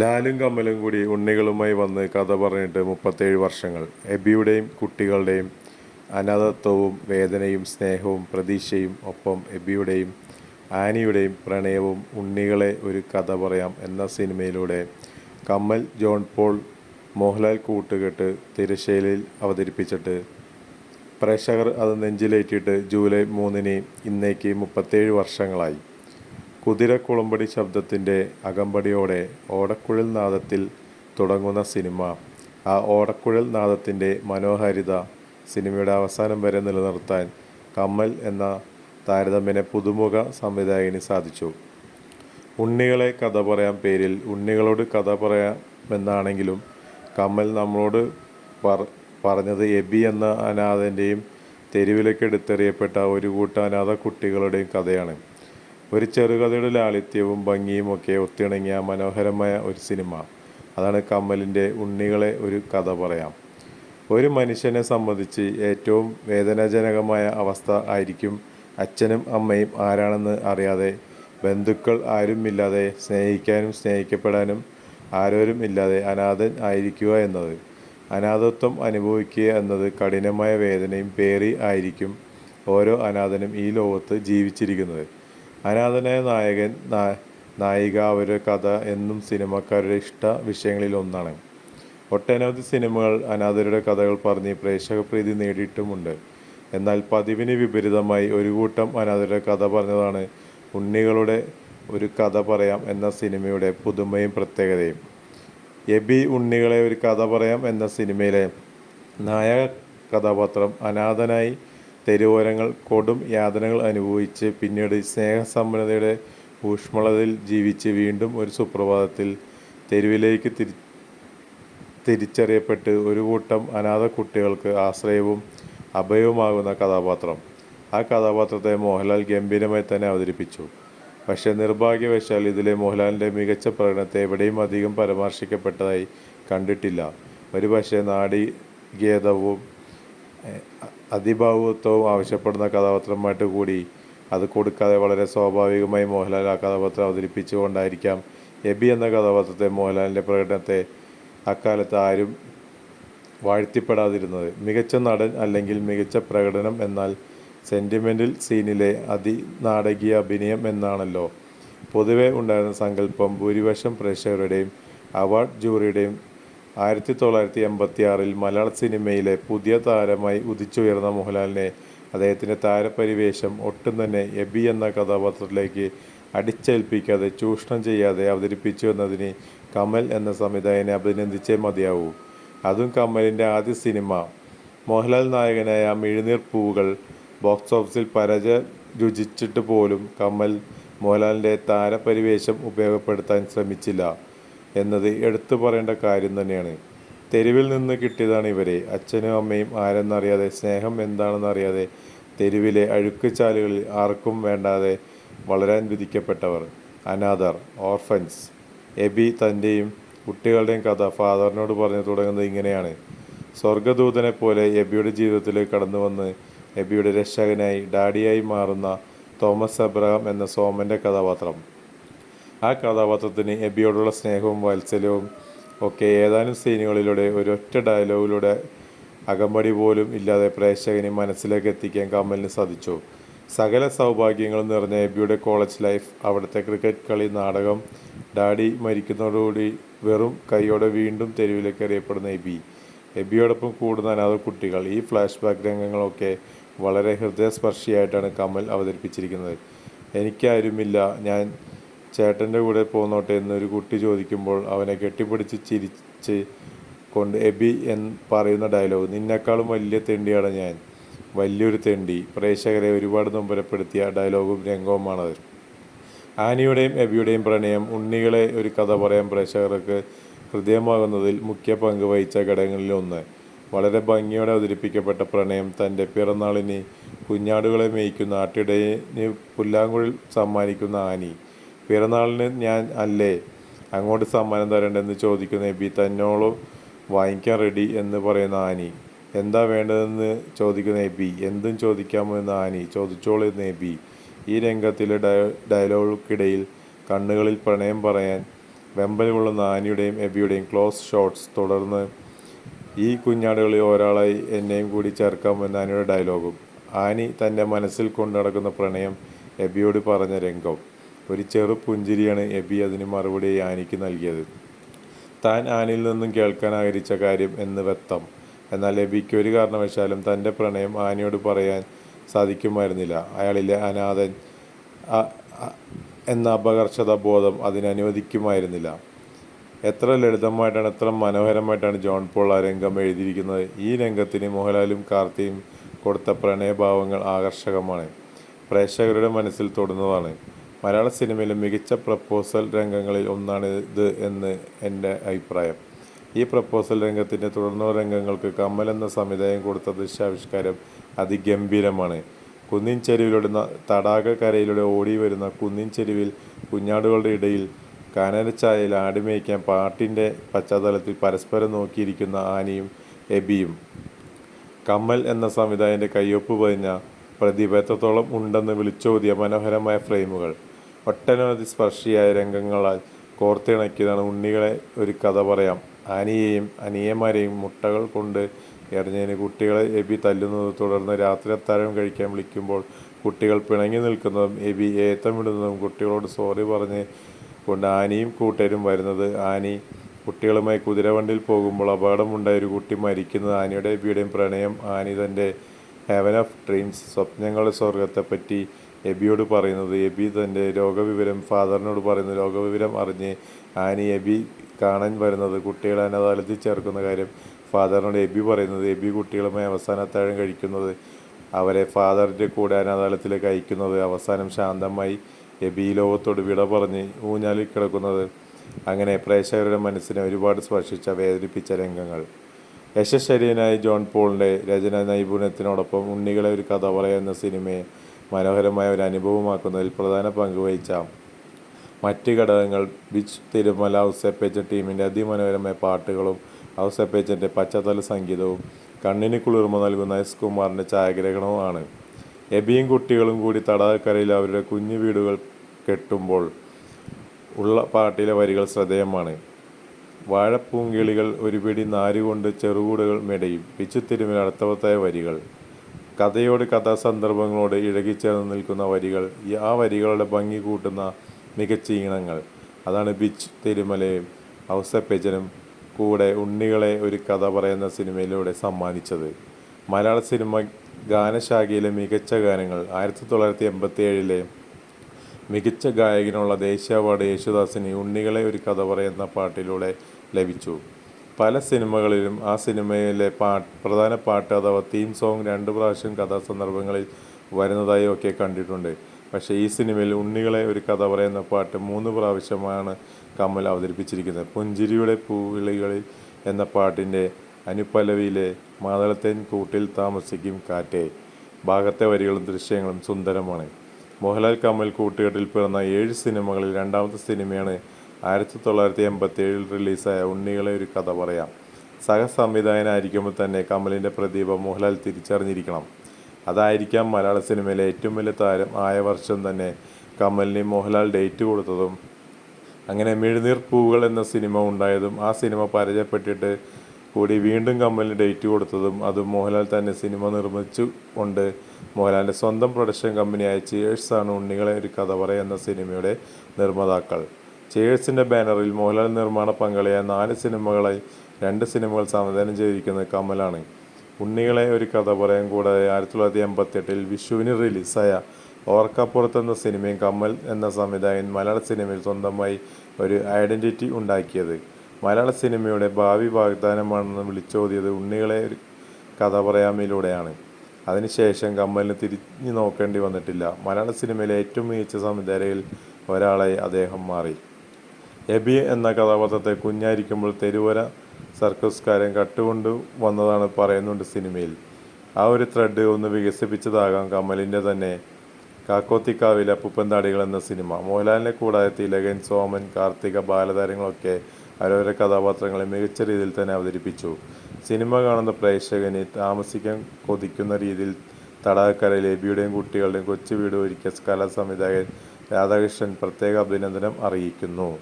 ലാലും കമ്മലും കൂടി ഉണ്ണികളുമായി വന്ന് കഥ പറഞ്ഞിട്ട് മുപ്പത്തേഴ് വർഷങ്ങൾ. എബിയുടെയും കുട്ടികളുടെയും അനാഥത്വവും വേദനയും സ്നേഹവും പ്രതീക്ഷയും ഒപ്പം എബിയുടെയും ആനിയുടെയും പ്രണയവും ഉണ്ണികളെ ഒരു കഥ പറയാം എന്ന സിനിമയിലൂടെ കമ്മൽ ജോൺ പോൾ മോഹൻലാൽ കൂട്ടുകെട്ട് തിരശ്ശേലിൽ അവതരിപ്പിച്ചിട്ട് പ്രേക്ഷകർ അത് നെഞ്ചിലേറ്റിട്ട് ജൂലൈ മൂന്നിന് ഇന്നേക്ക് മുപ്പത്തേഴ് വർഷങ്ങളായി. കുതിരക്കുളമ്പടി ശബ്ദത്തിന്റെ അകമ്പടിയോടെ ഓടക്കുഴൽ നാദത്തിൽ തുടങ്ങുന്ന സിനിമ. ആ ഓടക്കുഴൽ നാദത്തിന്റെ മനോഹാരിത സിനിമയുടെ അവസാനം വരെ നിലനിർത്താൻ കമ്മൽ എന്ന താരതമ്യനെ പുതുമുഖ സംവിധായകന് സാധിച്ചു. ഉണ്ണികളെ കഥ പറയാൻ പേരിൽ ഉണ്ണികളോട് കഥ പറയാമെന്നാണെങ്കിലും കമ്മൽ നമ്മളോട് പറ പറഞ്ഞത് എബി എന്ന അനാഥന്റെയും തെരുവിലേക്ക് എടുത്തെറിയപ്പെട്ട ഒരു കൂട്ടം അനാഥ കുട്ടികളുടെയും കഥയാണ്. ഒരു ചെറുകഥയുടെ ലാളിത്യവും ഭംഗിയും ഒക്കെ ഒത്തിണങ്ങിയ മനോഹരമായ ഒരു സിനിമ. അതാണ് കമ്മലിന്റെ ഉണ്ണികളെ ഒരു കഥ പറയാം. ഒരു മനുഷ്യനെ സംബന്ധിച്ച് ഏറ്റവും വേദനാജനകമായ അവസ്ഥ ആയിരിക്കും അച്ഛനും അമ്മയും ആരാണെന്ന് അറിയാതെ ബന്ധുക്കൾ ആരുമില്ലാതെ സ്നേഹിക്കാനും സ്നേഹിക്കപ്പെടാനും ആരോരും ഇല്ലാതെ അനാഥൻ ആയിരിക്കുക എന്നത്. അനാഥത്വം അനുഭവിക്കുക എന്നത് കഠിനമായ വേദനയും പേറി ആയിരിക്കും ഓരോ അനാഥനും ഈ ലോകത്ത് ജീവിച്ചിരിക്കുന്നത്. അനാഥനായ നായകൻ നായിക അവരുടെ കഥ എന്നും സിനിമക്കാരുടെ ഇഷ്ട വിഷയങ്ങളിൽ ഒന്നാണ്. ഒട്ടനവധി സിനിമകൾ അനാഥരുടെ കഥകൾ പറഞ്ഞ് പ്രേക്ഷകപ്രീതി നേടിയിട്ടുമുണ്ട്. എന്നാൽ പതിവിന് വിപരീതമായി ഒരു കൂട്ടം അനാഥരുടെ കഥ പറഞ്ഞതാണ് ഉണ്ണികളുടെ ഒരു കഥ പറയാം എന്ന സിനിമയുടെ പുതുമയും പ്രത്യേകതയും. എബി ഉണ്ണികളെ ഒരു കഥ പറയാം എന്ന സിനിമയിലെ നായക കഥാപാത്രം അനാഥനായി തെരുവോരങ്ങൾ കൊടും യാതനകൾ അനുഭവിച്ച് പിന്നീട് സ്നേഹസമ്പന്നതയുടെ ഊഷ്മളതയിൽ ജീവിച്ച് വീണ്ടും ഒരു സുപ്രഭാതത്തിൽ തെരുവിലേക്ക് തിരി തിരിച്ചറിയപ്പെട്ട് ഒരു കൂട്ടം അനാഥ കുട്ടികൾക്ക് ആശ്രയവും അഭയവുമാകുന്ന കഥാപാത്രം. ആ കഥാപാത്രത്തെ മോഹൻലാൽ ഗംഭീരമായി തന്നെ അവതരിപ്പിച്ചു. പക്ഷേ നിർഭാഗ്യവശാൽ ഇതിലെ മോഹൻലാലിന്റെ മികച്ച പ്രകടനത്തെ എവിടെയും അധികം പരാമർശിക്കപ്പെട്ടതായി കണ്ടിട്ടില്ല. ഒരു പക്ഷേ നാടി ഏഹ്, അതിഭാവുകത്വവും ആവശ്യപ്പെടുന്ന കഥാപാത്രമായിട്ട് കൂടി അത് കൊടുക്കാതെ വളരെ സ്വാഭാവികമായി മോഹൻലാൽ ആ കഥാപാത്രം അവതരിപ്പിച്ചുകൊണ്ടായിരിക്കാം എബി എന്ന കഥാപാത്രത്തെ മോഹൻലാലിന്റെ പ്രകടനത്തെ അക്കാലത്ത് ആരും വാഴ്ത്തിപ്പെടാതിരുന്നത്. മികച്ച നടൻ അല്ലെങ്കിൽ മികച്ച പ്രകടനം എന്നാൽ സെന്റിമെന്റൽ സീനിലെ അതിനാടകീയ അഭിനയം എന്നാണല്ലോ. പൊതുവെ ഉണ്ടായിരുന്ന സങ്കല്പം ഭൂരിപക്ഷം പ്രേക്ഷകരുടെയും അവാർഡ് ജൂറിയുടെയും ആയിരത്തി തൊള്ളായിരത്തി എൺപത്തി ആറിൽ മലയാള സിനിമയിലെ പുതിയ താരമായി ഉദിച്ചുയർന്ന മോഹൻലാലിനെ അദ്ദേഹത്തിന്റെ താരപരിവേഷം ഒട്ടും തന്നെ എബി എന്ന കഥാപാത്രത്തിലേക്ക് അടിച്ചേൽപ്പിക്കാതെ ചൂഷണം ചെയ്യാതെ അവതരിപ്പിച്ചു എന്നതിന് കമൽ എന്ന സംവിധായകനെ അഭിനന്ദിച്ചേ മതിയാവൂ. അതും കമലിന്റെ ആദ്യ സിനിമ. മോഹൻലാൽ നായകനായ മിഴുനീർ പൂവുകൾ ബോക്സ് ഓഫീസിൽ പരാജയ രുചിച്ചിട്ട് പോലും കമൽ മോഹൻലാലിന്റെ താരപരിവേഷം ഉപയോഗപ്പെടുത്താൻ ശ്രമിച്ചില്ല. എന്നത് എടുത്തു പറയേണ്ട കാര്യം തന്നെയാണ്. തെരുവിൽ നിന്ന് കിട്ടിയതാണ് ഇവരെ. അച്ഛനും അമ്മയും ആരെന്നറിയാതെ സ്നേഹം എന്താണെന്നറിയാതെ തെരുവിലെ അഴുക്കുചാലുകളിൽ ആർക്കും വേണ്ടാതെ വളരാൻ വിധിക്കപ്പെട്ടവർ. അനാഥർ ഓർഫൻസ്. എബി തന്റെയും കുട്ടികളുടെയും കഥ ഫാദറിനോട് പറഞ്ഞു തുടങ്ങുന്നത് ഇങ്ങനെയാണ്. സ്വർഗദൂതനെ പോലെ എബിയുടെ ജീവിതത്തിലേക്ക് കടന്നു വന്ന് എബിയുടെ രക്ഷകനായി ഡാഡിയായി മാറുന്ന തോമസ് അബ്രഹാം എന്ന സോമന്റെ കഥാപാത്രം. ആ കഥാപാത്രത്തിന് എബിയോടുള്ള സ്നേഹവും വാത്സല്യവും ഒക്കെ ഏതാനും സീനുകളിലൂടെ ഒരൊറ്റ ഡയലോഗിലൂടെ അകമ്പടി പോലും ഇല്ലാതെ പ്രേക്ഷകനെ മനസ്സിലേക്ക് എത്തിക്കാൻ കമലിന് സാധിച്ചു. സകല സൗഭാഗ്യങ്ങളും നിറഞ്ഞ എബിയുടെ കോളേജ് ലൈഫ് അവിടുത്തെ ക്രിക്കറ്റ് കളി നാടകം ഡാഡി മരിക്കുന്നതോടുകൂടി വെറും കൈയോടെ വീണ്ടും തെരുവിലേക്ക് അറിയപ്പെടുന്ന എബി. എബിയോടൊപ്പം കൂടുന്ന അനാഥ കുട്ടികൾ. ഈ ഫ്ലാഷ് ബാക്ക് രംഗങ്ങളൊക്കെ വളരെ ഹൃദയസ്പർശിയായിട്ടാണ് കമൽ അവതരിപ്പിച്ചിരിക്കുന്നത്. എനിക്കാരുമില്ല. ഞാൻ ചേട്ടന്റെ കൂടെ പോന്നോട്ടെ എന്നൊരു കുട്ടി ചോദിക്കുമ്പോൾ അവനെ കെട്ടിപ്പിടിച്ച് ചിരിച്ച് കൊണ്ട് എബി എന്ന് പറയുന്ന ഡയലോഗ് നിന്നെക്കാളും വലിയ തെണ്ടിയാണ് ഞാൻ. വലിയൊരു തെണ്ടി. പ്രേക്ഷകരെ ഒരുപാട് നൊമ്പരപ്പെടുത്തിയ ഡയലോഗും രംഗവുമാണത് ആനിയുടെയും എബിയുടെയും പ്രണയം ഉണ്ണികളെ ഒരു കഥ പറയാൻ പ്രേക്ഷകർക്ക് ഹൃദയമാകുന്നതിൽ മുഖ്യ പങ്ക് വഹിച്ച ഘടകങ്ങളിലൊന്ന് വളരെ ഭംഗിയോടെ അവതരിപ്പിക്കപ്പെട്ട പ്രണയം തന്റെ പിറന്നാളിന് കുഞ്ഞാടുകളെ മേയ്ക്കുന്ന ആട്ടിടയെ പുല്ലാങ്കുഴൽ സമ്മാനിക്കുന്ന ആനി. പിറന്നാളിന് ഞാൻ അല്ലേ? അങ്ങോട്ട് സമ്മാനം തരേണ്ടതെന്ന് ചോദിക്കുന്ന എബി തന്നോളം വാങ്ങിക്കാൻ റെഡി എന്ന് പറയുന്ന ആനി. എന്താ വേണ്ടതെന്ന് ചോദിക്കുന്ന എബി. എന്തും ചോദിക്കാമോ എന്ന് ആനി. ചോദിച്ചോളൂ എന്ന് എബി. ഈ രംഗത്തിലെ ഡയ ഡയലോഗിടയിൽ കണ്ണുകളിൽ പ്രണയം പറയാൻ വെമ്പലുകൊള്ളുന്ന ആനിയുടെയും എബിയുടെയും ക്ലോസ് ഷോട്ട്സ് തുടർന്ന് ഈ കുഞ്ഞാടുകളിൽ ഒരാളായി എന്നെയും കൂടി ചേർക്കാമെന്ന് ആനിയുടെ ഡയലോഗും ആനി തന്റെ മനസ്സിൽ കൊണ്ടു നടക്കുന്ന പ്രണയം എബിയോട് പറഞ്ഞ രംഗം ഒരു ചെറു പുഞ്ചിരിയാണ് എബി അതിന് മറുപടി ആനിക്ക് നൽകിയത്. താൻ ആനിൽ നിന്നും കേൾക്കാൻ ആഗ്രഹിച്ച കാര്യം എന്ന് വ്യക്തം. എന്നാൽ എബിക്ക് ഒരു കാരണവശാലും തന്റെ പ്രണയം ആനിയോട് പറയാൻ സാധിക്കുമായിരുന്നില്ല. അയാളിലെ അനാഥൻ എന്ന അപകർഷത ബോധം അതിനനുവദിക്കുമായിരുന്നില്ല എത്ര ലളിതമായിട്ടാണ് എത്ര മനോഹരമായിട്ടാണ് ജോൺ പോൾ ആ രംഗം എഴുതിയിരിക്കുന്നത്. ഈ രംഗത്തിന് മോഹൻലാലും കാർത്തിയും കൊടുത്ത പ്രണയഭാവങ്ങൾ ആകർഷകമാണ്. പ്രേക്ഷകരുടെ മനസ്സിൽ തൊടുന്നതാണ്. മലയാള സിനിമയിലെ മികച്ച പ്രപ്പോസൽ രംഗങ്ങളിൽ ഒന്നാണ് ഇത് എന്ന് എന്റെ അഭിപ്രായം. ഈ പ്രപ്പോസൽ രംഗത്തിന്റെ തുടർന്ന രംഗങ്ങൾക്ക് കമ്മൽ എന്ന സംവിധായകൻ കൊടുത്ത ദൃശ്യാവിഷ്കാരം അതിഗംഭീരമാണ്. കുന്നിൻ ചെരുവിലൂടെ തടാക കരയിലൂടെ ഓടി വരുന്ന കുന്നിൻ ചെരുവിൽ കുഞ്ഞാടുകളുടെ ഇടയിൽ കാനലച്ചായയിൽ ആടിമേയ്ക്കാൻ പാട്ടിന്റെ പശ്ചാത്തലത്തിൽ പരസ്പരം നോക്കിയിരിക്കുന്ന ആനയും എബിയും. കമ്മൽ എന്ന സംവിധായകന്റെ കയ്യൊപ്പ് പതിഞ്ഞ പ്രതിഭത്തോളം ഉണ്ടെന്ന് വിളിച്ചോതിയ മനോഹരമായ ഫ്രെയിമുകൾ. ഒട്ടനവധി സ്പർശിയായ രംഗങ്ങളാൽ കോർത്തിണക്കിയതാണ് ഉണ്ണികളെ ഒരു കഥ പറയാം. ആനിയെയും അനിയന്മാരെയും മുട്ടകൾ കൊണ്ട് എറിഞ്ഞതിന് കുട്ടികളെ എബി തല്ലുന്നത് തുടർന്ന് രാത്രി അത്താഴം കഴിക്കാൻ വിളിക്കുമ്പോൾ കുട്ടികൾ പിണങ്ങി നിൽക്കുന്നതും എബി ഏത്തമിടുന്നതും കുട്ടികളോട് സോറി പറഞ്ഞ് കൊണ്ട് ആനിയും കൂട്ടരും വരുന്നത്. ആനി കുട്ടികളുമായി കുതിരവണ്ടിയിൽ പോകുമ്പോൾ അപകടമുണ്ടായ ഒരു കുട്ടി മരിക്കുന്നത് ആനിയുടെ എബിയുടെയും പ്രണയം. ആനി തന്റെ ഹെവൻ ഓഫ് ഡ്രീംസ് സ്വപ്നങ്ങളുടെ സ്വർഗത്തെപ്പറ്റി എബിയോട് പറയുന്നത് എബി തന്റെ രോഗവിവരം ഫാദറിനോട് പറയുന്നത് രോഗവിവരം അറിഞ്ഞ് ആനി എബി കാണാൻ വരുന്നത് കുട്ടികളെ അനാഥാലത്തിൽ ചേർക്കുന്ന കാര്യം ഫാദറിനോട് എബി പറയുന്നത് എബി കുട്ടികളുമായി അവസാനത്താഴം കഴിക്കുന്നത് അവരെ ഫാദറിന്റെ കൂടെ അനാഥാലത്തിലേക്ക് അയക്കുന്നത് അവസാനം ശാന്തമായി എബി ലോകത്തോട് വിട പറഞ്ഞ് ഊഞ്ഞാലിൽ കിടക്കുന്നത്. അങ്ങനെ പ്രേക്ഷകരുടെ മനസ്സിനെ ഒരുപാട് സ്പർശിച്ച വേദനിപ്പിച്ച രംഗങ്ങൾ. യശശരീരനായ ജോൺ പോളിന്റെ രചന നൈപുണ്യത്തിനോടൊപ്പം ഉണ്ണികളെ ഒരു കഥ പറയുന്ന സിനിമയെ മനോഹരമായ ഒരു അനുഭവമാക്കുന്നതിൽ പ്രധാന പങ്ക് വഹിച്ച. മറ്റ് ഘടകങ്ങൾ ബിച്ച് തിരുമല ഔസപ്പേച്ച ടീമിന്റെ അതിമനോഹരമായ പാട്ടുകളും ഔസപ്പേച്ചന്റെ പശ്ചാത്തല സംഗീതവും കണ്ണിന് കുളിർമ നൽകുന്ന എസ് കുമാറിന്റെ ഛായാഗ്രഹണവുമാണ് എബിയും കുട്ടികളും കൂടി തടാകക്കരയിൽ അവരുടെ കുഞ്ഞു വീടുകൾ കെട്ടുമ്പോൾ ഉള്ള പാട്ടിലെ വരികൾ ശ്രദ്ധേയമാണ്. വാഴപ്പൂങ്കിളികൾ ഒരുപിടി നാരുകൊണ്ട് ചെറുകൂടുകൾ മെടയും. പിച്ചുത്തിരുമിൽ അർത്ഥവത്തായ വരികൾ. കഥയോട് കഥാസന്ദർഭങ്ങളോട് ഇഴകിച്ചേർന്ന് നിൽക്കുന്ന വരികൾ ആ വരികളുടെ ഭംഗി കൂട്ടുന്ന മികച്ച ഈണങ്ങൾ. അതാണ് ബിച്ച് തിരുമലയും ഔസപ്പേജനും കൂടെ ഉണ്ണികളെ ഒരു കഥ പറയുന്ന സിനിമയിലൂടെ സമ്മാനിച്ചത്. മലയാള സിനിമ ഗാനശാഖയിലെ മികച്ച ഗാനങ്ങൾ ആയിരത്തി തൊള്ളായിരത്തി എൺപത്തി ഏഴിലെ മികച്ച ഗായകനുള്ള ദേശീയ അവാർഡ് യേശുദാസിന് ഉണ്ണികളെ ഒരു കഥ പറയുന്ന പാട്ടിലൂടെ ലഭിച്ചു. പല സിനിമകളിലും ആ സിനിമയിലെ പാട്ട് പ്രധാന പാട്ട് അഥവാ തീം സോങ് രണ്ട് പ്രാവശ്യം കഥാസന്ദർഭങ്ങളിൽ വരുന്നതായി ഒക്കെ കണ്ടിട്ടുണ്ട്. പക്ഷേ ഈ സിനിമയിൽ ഉണ്ണികളെ ഒരു കഥ പറയുന്ന പാട്ട് മൂന്ന് പ്രാവശ്യമാണ് കമൽ അവതരിപ്പിച്ചിരിക്കുന്നത്. പുഞ്ചിരിയുടെ പൂവിളികളിൽ എന്ന പാട്ടിന്റെ അനുപലവിയിലെ മാതളത്തേൻ കൂട്ടിൽ താമസിക്കും കാറ്റേ. ഭാഗത്തെ വരികളും ദൃശ്യങ്ങളും സുന്ദരമാണ്. മോഹൻലാൽ കമൽ കൂട്ടുകെട്ടിൽ പിറന്ന ഏഴ് സിനിമകളിൽ രണ്ടാമത്തെ സിനിമയാണ് ആയിരത്തി തൊള്ളായിരത്തി എൺപത്തി ഏഴിൽ റിലീസായ ഉണ്ണികളെ ഒരു കഥ പറയാം. സഹസംവിധായകനായിരിക്കുമ്പോൾ തന്നെ കമലിന്റെ പ്രതിഭ മോഹൻലാൽ തിരിച്ചറിഞ്ഞിരിക്കണം. അതായിരിക്കാം മലയാള സിനിമയിലെ ഏറ്റവും വലിയ താരം. ആയ വർഷം തന്നെ കമലിന് മോഹൻലാൽ ഡേറ്റ് കൊടുത്തതും അങ്ങനെ മെഴുനീർ പൂവുകൾ എന്ന സിനിമ ഉണ്ടായതും ആ സിനിമ പരാജയപ്പെട്ടിട്ട് കൂടി വീണ്ടും കമലിന് ഡേറ്റ് കൊടുത്തതും അതും മോഹൻലാൽ തന്നെ സിനിമ നിർമ്മിച്ചു കൊണ്ട് മോഹൻലാലിന്റെ സ്വന്തം പ്രൊഡക്ഷൻ കമ്പനിയായ ചേഴ്സ് ആണ് ഉണ്ണികളെ ഒരു കഥ പറയുന്ന സിനിമയുടെ നിർമ്മാതാക്കൾ. ചേഴ്സിന്റെ ബാനറിൽ മോഹൻലാൽ നിർമ്മാണ പങ്കാളിയായ നാല് സിനിമകളായി രണ്ട് സിനിമകൾ സംവിധാനം ചെയ്തിരിക്കുന്നത് കമലാണ്. ഉണ്ണികളെ ഒരു കഥ പറയാൻ കൂടാതെ ആയിരത്തി തൊള്ളായിരത്തി എൺപത്തി എട്ടിൽ വിഷുവിന് റിലീസായ ഓർക്കപ്പുറത്ത് എന്ന സിനിമയും കമൽ എന്ന സംവിധായകൻ മലയാള സിനിമയിൽ സ്വന്തമായി ഒരു ഐഡന്റിറ്റി ഉണ്ടാക്കിയത്. മലയാള സിനിമയുടെ ഭാവി വാഗ്ദാനമാണെന്ന് വിളിച്ചോതിയത് ഉണ്ണികളെ ഒരു കഥ പറയാമിലൂടെയാണ്. അതിനുശേഷം കമ്മലിന് തിരിഞ്ഞു നോക്കേണ്ടി വന്നിട്ടില്ല. മലയാള സിനിമയിലെ ഏറ്റവും മികച്ച സംവിധായകരിൽ ഒരാളായി അദ്ദേഹം മാറി. എബി എന്ന കഥാപാത്രത്തെ കുഞ്ഞായിരിക്കുമ്പോൾ തെരുവര സർക്കസ്കാരൻ കട്ടുകൊണ്ട് വന്നതാണ് പറയുന്നുണ്ട് സിനിമയിൽ. ആ ഒരു ത്രെഡ് ഒന്ന് വികസിപ്പിച്ചതാകാം കമലിന്റെ തന്നെ കാക്കോത്തിക്കാവിലെ അപ്പുപ്പന്താടികൾ എന്ന സിനിമ. മോഹൻലാലിനെ കൂടാതെ തിലകൻ സോമൻ കാർത്തിക ബാലതാരങ്ങളൊക്കെ അവരവരുടെ കഥാപാത്രങ്ങളെ മികച്ച രീതിയിൽ തന്നെ അവതരിപ്പിച്ചു. സിനിമ കാണുന്ന പ്രേക്ഷകന് താമസിക്കാൻ കൊതിക്കുന്ന രീതിയിൽ തടാകക്കരയിൽ എബിയുടെയും കുട്ടികളുടെയും കൊച്ചു വീട് ഒരുക്കിയ കലാ സംവിധായകൻ രാധാകൃഷ്ണൻ പ്രത്യേക അഭിനന്ദനം അറിയിക്കുന്നു.